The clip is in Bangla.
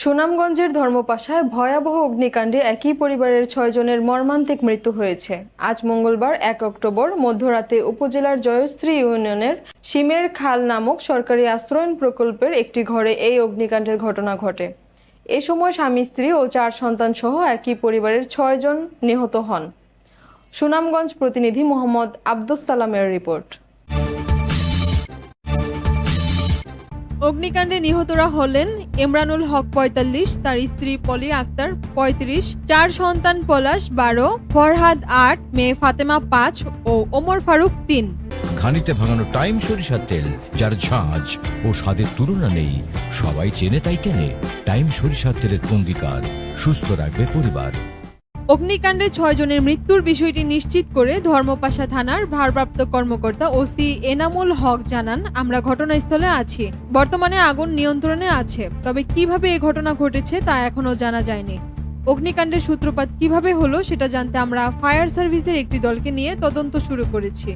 সুনামগঞ্জের ধর্মপাশায় ভয়াবহ অগ্নিকাণ্ডে একই পরিবারের ছয়জনের মর্মান্তিক মৃত্যু হয়েছে। আজ মঙ্গলবার, এক অক্টোবর, মধ্যরাতে উপজেলার জয়শ্রী ইউনিয়নের সিমের খাল নামক সরকারি আশ্রয়ণ প্রকল্পের একটি ঘরে এই অগ্নিকাণ্ডের ঘটনা ঘটে। এ সময় স্বামী, স্ত্রী ও চার সন্তান সহ একই পরিবারের ছয়জন নিহত হন। সুনামগঞ্জ প্রতিনিধি মোহাম্মদ আব্দুস সালামের রিপোর্ট। অগ্নিকাণ্ডে নিহতরা হলেন ইমরানুল হক পঁয়তাল্লিশ, তার স্ত্রী পলি আক্তার পঁয়ত্রিশ, চার সন্তান পলাশ বারো, ফরহাদ আট, মেয়ে ফাতেমা পাঁচ ও ওমর ফারুক তিন। ঘানিতে ভাঙানো টাইম সরিষার তেল, যার ঝাঁঝ ও স্বাদের তুলনা নেই। সবাই চেনে তাই কেনে। টাইম সরিষার তেলের অঙ্গীকার সুস্থ রাখবে পরিবার। অগ্নিকাণ্ডে ছয়জনের মৃত্যুর বিষয়টি নিশ্চিত করে ধর্মপাশা থানার ভারপ্রাপ্ত কর্মকর্তা ওসি এনামুল হক জানান, আমরা ঘটনাস্থলে আছি। বর্তমানে আগুন নিয়ন্ত্রণে আছে। তবে কীভাবে এ ঘটনা ঘটেছে তা এখনও জানা যায়নি। অগ্নিকাণ্ডের সূত্রপাত কীভাবে হলো সেটা জানতে আমরা ফায়ার সার্ভিসের একটি দলকে নিয়ে তদন্ত শুরু করেছি।